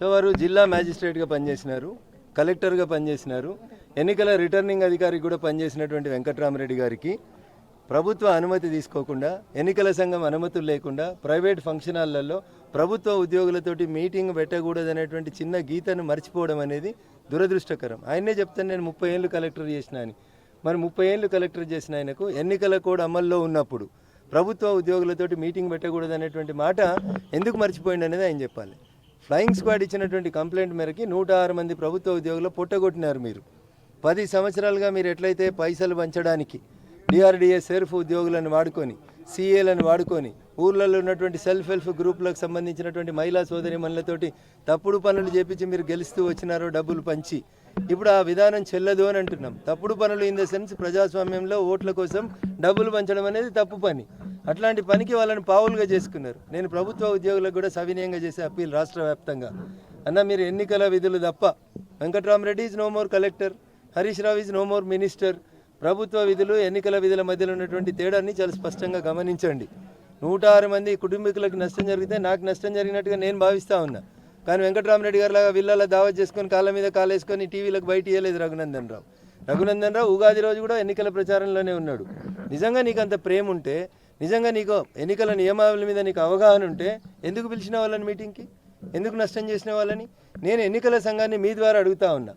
So వారు జిల్లా మ్యాజిస్ట్రేట్గా పనిచేసినారు కలెక్టర్గా పనిచేసినారు ఎన్నికల రిటర్నింగ్ అధికారికి కూడా పనిచేసినటువంటి వెంకట్రామరెడ్డి గారికి ప్రభుత్వ అనుమతి తీసుకోకుండా ఎన్నికల సంఘం అనుమతులు లేకుండా ప్రైవేట్ ఫంక్షన్ హాల్లలో ప్రభుత్వ ఉద్యోగులతోటి మీటింగ్ పెట్టకూడదనేటువంటి చిన్న గీతను మర్చిపోవడం అనేది దురదృష్టకరం. ఆయనే చెప్తాను నేను ముప్పై ఏళ్ళు కలెక్టర్ చేసిన అని మరి ముప్పై ఏళ్ళు కలెక్టర్ చేసిన ఆయనకు ఎన్నికల కోడ్ అమల్లో ఉన్నప్పుడు ప్రభుత్వ ఉద్యోగులతోటి మీటింగ్ పెట్టకూడదనేటువంటి మాట ఎందుకు మర్చిపోయింది అనేది ఆయన చెప్పాలి. ఫ్లయింగ్ స్క్వాడ్ ఇచ్చినటువంటి కంప్లైంట్ మేరకి నూట ఆరు మంది ప్రభుత్వ ఉద్యోగులు పొట్టగొట్టినారు మీరు. పది సంవత్సరాలుగా మీరు ఎట్లయితే పైసలు పంచడానికి డిఆర్డిఏ సెర్ఫ్ ఉద్యోగులను వాడుకొని సీఏలను వాడుకొని ఊర్లలో ఉన్నటువంటి సెల్ఫ్ హెల్ప్ గ్రూపులకు సంబంధించినటువంటి మహిళా సోదరి మనులతోటి తప్పుడు పనులు చేపించి మీరు గెలుస్తూ వచ్చినారో డబ్బులు పంచి ఇప్పుడు ఆ విధానం చెల్లదు అని అంటున్నాం. తప్పుడు పనులు ఇన్ ద సెన్స్ ప్రజాస్వామ్యంలో ఓట్ల కోసం డబ్బులు పంచడం అనేది తప్పు పని. అట్లాంటి పనికి వాళ్ళని పావులుగా చేసుకున్నారు. నేను ప్రభుత్వ ఉద్యోగులకు కూడా సవినయంగా చేసే అప్పీల్ రాష్ట్ర వ్యాప్తంగా. అన్న మీరు ఎన్నికల విధులు తప్ప Venkatramireddy is no more collector Harish Rao is no more minister ప్రభుత్వ విధులు ఎన్నికల విధుల మధ్యలో ఉన్నటువంటి తేడాన్ని చాలా స్పష్టంగా గమనించండి. నూట ఆరు మంది కుటుంబీకులకు నష్టం జరిగితే నాకు నష్టం జరిగినట్టుగా నేను భావిస్తా ఉన్నా. కానీ వెంకటరామరెడ్డి గారు లాగా విల్లాల దావత్ చేసుకొని కాళ్ళ మీద కాలేసుకొని టీవీలకు బయట ఇవ్వలేదు రఘునందన్ రావు. రఘునందన్ రావు ఉగాది రోజు కూడా ఎన్నికల ప్రచారంలోనే ఉన్నాడు. నిజంగా నీకు అంత ప్రేమ ఉంటే నిజంగా నీకు ఎన్నికల నియమావళి మీద నీకు అవగాహన ఉంటే ఎందుకు పిలిచిన వాళ్ళని మీటింగ్కి? ఎందుకు నష్టం చేసిన వాళ్ళని? నేను ఎన్నికల సంఘాన్ని మీ ద్వారా అడుగుతా ఉన్నా.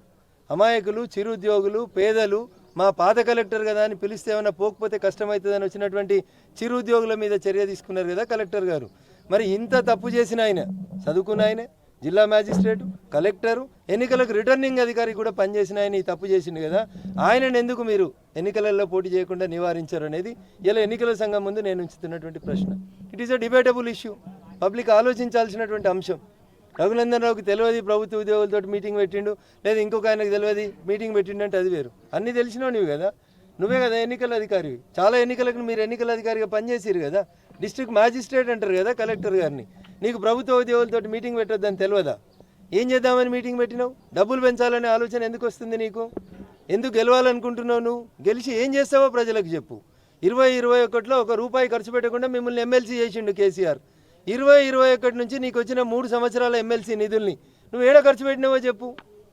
అమాయకులు చిరుద్యోగులు పేదలు మా పాత కలెక్టర్ కదా అని పిలిస్తే ఏమైనా పోకపోతే కష్టమవుతుందని వచ్చినటువంటి చిరుద్యోగుల మీద చర్య తీసుకున్నారు కదా కలెక్టర్ గారు. మరి ఇంత తప్పు చేసిన ఆయన చదువుకున్న ఆయనే జిల్లా మ్యాజిస్ట్రేటు కలెక్టరు ఎన్నికలకు రిటర్నింగ్ అధికారి కూడా పనిచేసిన ఆయన ఈ తప్పు చేసిండు కదా. ఆయనను ఎందుకు మీరు ఎన్నికలలో పోటీ చేయకుండా నివారించారు అనేది ఇలా ఎన్నికల సంఘం ముందు నేను ఉంచుతున్నటువంటి ప్రశ్న. It is a debatable issue public ఆలోచించాల్సినటువంటి అంశం. రఘునందన్ రావుకి తెలియదు ప్రభుత్వ ఉద్యోగులతో మీటింగ్ పెట్టిండు లేదా ఇంకొక ఆయనకు తెలియదు మీటింగ్ పెట్టిండు అంటే అది వేరు. అన్నీ తెలిసినావు నువ్వు కదా. నువ్వే కదా ఎన్నికల అధికారివి చాలా ఎన్నికలకు మీరు ఎన్నికల అధికారిగా పనిచేసిరు కదా. డిస్ట్రిక్ట్ మ్యాజిస్ట్రేట్ అంటారు కదా కలెక్టర్ గారిని. నీకు ప్రభుత్వ ఉద్యోగులతో మీటింగ్ పెట్టొద్దని తెలియదా? ఏం చేద్దామని మీటింగ్ పెట్టినావు? డబ్బులు పెంచాలనే ఆలోచన ఎందుకు వస్తుంది నీకు? ఎందుకు గెలవాలనుకుంటున్నావు నువ్వు? గెలిచి ఏం చేస్తావో ప్రజలకు చెప్పు. ఇరవై ఇరవై ఒకటిలో ఒక రూపాయి ఖర్చు పెట్టకుండా మిమ్మల్ని ఎమ్మెల్సీ చేసిండు కేసీఆర్. ఇరవై ఇరవై ఒకటి నుంచి నీకు వచ్చిన మూడు సంవత్సరాల ఎమ్మెల్సీ నిధుల్ని నువ్వు ఏడ ఖర్చు పెట్టినావో చెప్పు.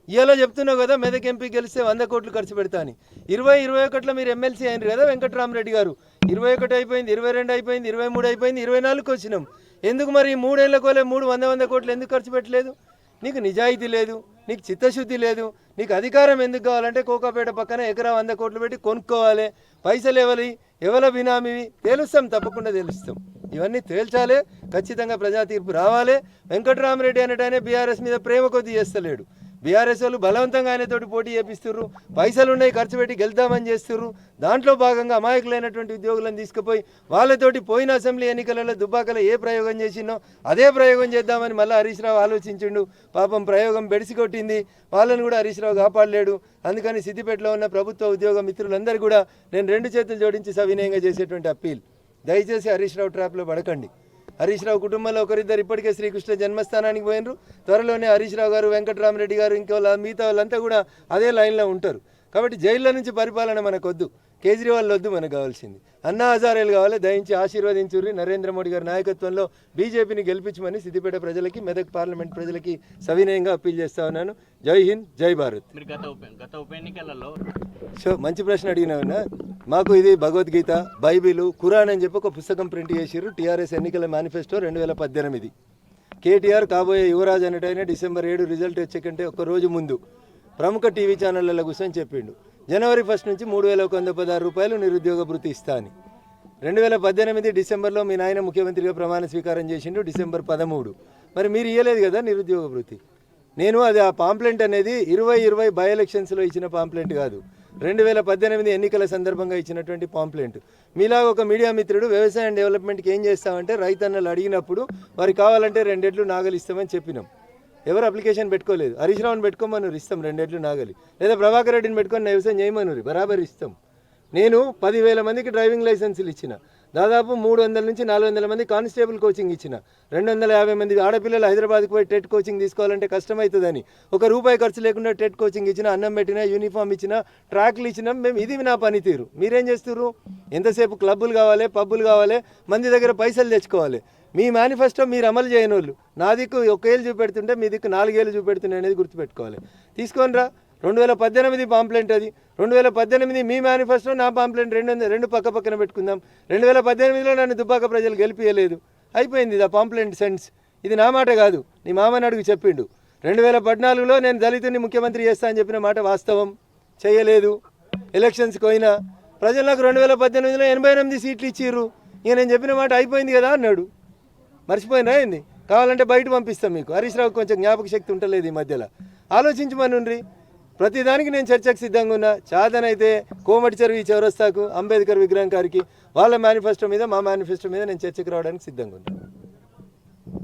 ఇలా చెప్తున్నావు కదా మెదక్ ఎంపీ గెలిస్తే వంద కోట్లు ఖర్చు పెడతా అని. ఇరవై ఇరవై ఒకటిలో మీరు ఎమ్మెల్సీ అయినారు కదా వెంకట్రామరెడ్డి గారు. ఇరవై ఒకటి అయిపోయింది ఇరవై రెండు అయిపోయింది ఇరవై మూడు అయిపోయింది ఇరవై నాలుగుకి వచ్చినాం. ఎందుకు మరి ఈ మూడేళ్ళ కోలే మూడు వంద వంద కోట్లు ఎందుకు ఖర్చు పెట్టలేదు? నీకు నిజాయితీ లేదు నీకు చిత్తశుద్ధి లేదు నీకు అధికారం ఎందుకు కావాలంటే కోకాపేట పక్కన ఎకరా వంద కోట్లు పెట్టి కొనుక్కోవాలి. పైసలు ఎవరి ఎవల బినామీవి? తేలుస్తాం తప్పకుండా తెలుస్తాం. ఇవన్నీ తేల్చాలే ఖచ్చితంగా ప్రజా తీర్పు రావాలి. వెంకటరామరెడ్డి అనేటనే బీఆర్ఎస్ మీద ప్రేమ కొద్ది చేస్తలేడు. బీఆర్ఎస్ వాళ్ళు బలవంతంగా ఆయనతోటి పోటీ చేపిస్తున్నారు పైసలు ఉన్నాయి ఖర్చు పెట్టి గెలుద్దామని చేస్తుర్రు. దాంట్లో భాగంగా అమాయకులైనటువంటి ఉద్యోగులను తీసుకుపోయి వాళ్ళతోటి పోయిన అసెంబ్లీ ఎన్నికలలో దుబ్బాకలో ఏ ప్రయోగం చేసినో అదే ప్రయోగం చేద్దామని మళ్ళీ హరీష్ రావు ఆలోచించిండు. పాపం ప్రయోగం బెడిసి కొట్టింది వాళ్ళని కూడా హరీష్ రావు కాపాడలేడు. అందుకని సిద్దిపేటలో ఉన్న ప్రభుత్వ ఉద్యోగ మిత్రులందరూ కూడా నేను రెండు చేతులు జోడించి సవినయంగా చేసేటువంటి అప్పీల్. దయచేసి హరీష్ రావు ట్రాప్లో పడకండి. హరీష్ రావు కుటుంబంలో ఒకరిద్దరు ఇప్పటికే శ్రీకృష్ణ జన్మస్థానానికి పోయినరు. త్వరలోనే హరీష్ రావు గారు వెంకటరామరెడ్డి గారు ఇంకో వాళ్ళ- మిగతా వాళ్ళంతా కూడా అదే లైన్లో ఉంటారు. కాబట్టి జైల్లో నుంచి పరిపాలన మనకొద్దు. కేజ్రీవాల్ వద్దు మనకు కావాల్సింది. అన్నా హజారేలు కావాలి దయించి ఆశీర్వదించుర్రి నరేంద్ర మోడీ గారి నాయకత్వంలో బీజేపీని గెలిపించమని సిద్దిపేట ప్రజలకి మెదక్ పార్లమెంట్ ప్రజలకి సవినయంగా అప్పీల్ చేస్తా ఉన్నాను. జై హింద్ జై భారత్. గత ఉప ఎన్నికలలో సో మంచి ప్రశ్న అడిగినావునా మాకు ఇది భగవద్గీత బైబిల్ ఖురాన్ అని చెప్పి ఒక పుస్తకం ప్రింట్ చేసిర్రు టీఆర్ఎస్ ఎన్నికల మేనిఫెస్టో రెండు వేల పద్దెనిమిది. కేటీఆర్ కాబోయే యువరాజ్ అనేటైన డిసెంబర్ ఏడు రిజల్ట్ వచ్చే కంటే ఒక రోజు ముందు. ప్రముఖ టీవీ ఛానళ్ళ కూర్చొని చెప్పిండు. జనవరి ఫస్ట్ నుంచి మూడు వేల ఒక వంద పదహారు రూపాయలు నిరుద్యోగ భృతి ఇస్తా అని. రెండు వేల పద్దెనిమిది డిసెంబర్లో మీ నాయన ముఖ్యమంత్రిగా ప్రమాణ స్వీకారం చేసిండు డిసెంబర్ పదమూడు. మరి మీరు ఇవ్వలేదు కదా నిరుద్యోగ భృతి? నేను అది ఆ పాంప్లెంట్ అనేది ఇరవై ఇరవై బై ఎలక్షన్స్లో ఇచ్చిన పాంప్లెంట్ కాదు. రెండు వేల పద్దెనిమిది ఎన్నికల సందర్భంగా ఇచ్చినటువంటి పాంప్లెంట్. మీలాగా ఒక మీడియా మిత్రుడు వ్యవసాయం డెవలప్మెంట్కి ఏం చేస్తామంటే రైతన్నలు అడిగినప్పుడు వారికి కావాలంటే రెండెట్లు నాగలు ఇస్తామని చెప్పినాం. ఎవరు అప్లికేషన్ పెట్టుకోలేదు. హరీష్ రావుని పెట్టుకోమన్నారు ఇస్తాం రెండేట్లు నాగలి. లేదా ప్రభాకర్ రెడ్డిని పెట్టుకొని వ్యవసాయం చేయమన్నారు బరాబర్ ఇస్తాం. నేను పదివేల మందికి డ్రైవింగ్ లైసెన్సులు ఇచ్చిన. దాదాపు మూడు వందల నుంచి నాలుగు వందల మంది కానిస్టేబుల్ కోచింగ్ ఇచ్చిన. రెండు వందల యాభై మంది ఆడపిల్లలు హైదరాబాద్కి పోయి టెట్ కోచింగ్ తీసుకోవాలంటే కష్టమవుతుందని ఒక రూపాయి ఖర్చు లేకుండా టెట్ కోచింగ్ ఇచ్చిన అన్నం పెట్టినా యూనిఫామ్ ఇచ్చిన ట్రాక్లు ఇచ్చినాం మేము ఇది నా పనితీరు. మీరేం చేస్తున్నారు ఎంతసేపు క్లబ్బులు కావాలి పబ్బులు కావాలి మంది దగ్గర పైసలు తెచ్చుకోవాలి. మీ మేనిఫెస్టో మీరు అమలు చేయని వాళ్ళు నా దిక్కు ఒకేళ్ళు చూపెడుతుంటే మీ దిక్కు నాలుగేళ్ళు చూపెడుతున్నాయి అనేది గుర్తుపెట్టుకోవాలి. తీసుకొని రా. రెండు వేల పద్దెనిమిది పాంప్లెంట్ అది. రెండు వేల పద్దెనిమిది మీ మేనిఫెస్టో నా పాంప్లెంట్ రెండు రెండు పక్క పక్కన పెట్టుకుందాం. రెండు వేల పద్దెనిమిదిలో నన్ను దుబ్బాక ప్రజలు గెలిపియలేదు. అయిపోయింది ఇది ఆ పాంప్లెంట్ సెన్స్ ఇది నా మాట కాదు. నీ మామని అడుగు చెప్పిండు. రెండు వేల పద్నాలుగులో నేను దళితుని ముఖ్యమంత్రి చేస్తా అని చెప్పిన మాట వాస్తవం. చేయలేదు. ఎలక్షన్స్కి పోయినా. ప్రజలకు రెండు వేల పద్దెనిమిదిలో ఎనభై ఎనిమిది సీట్లు ఇచ్చిర్రు. ఇక నేను చెప్పిన మాట అయిపోయింది కదా అన్నాడు. మర్చిపోయినా ఏంది? కావాలంటే బయట పంపిస్తాం మీకు. హరీష్ రావు కొంచెం జ్ఞాపక శక్తి ఉంటలేదు ఈ మధ్యలో. ఆలోచించమనుండ్రి ప్రతిదానికి నేను చర్చకు సిద్ధంగా ఉన్నా. చాదనైతే కోమటి చెరువు ఈ చౌరస్తాకు అంబేద్కర్ విగ్రహం గారికి వాళ్ళ మేనిఫెస్టో మీద మా మేనిఫెస్టో మీద నేను చర్చకు రావడానికి సిద్ధంగా ఉన్నా.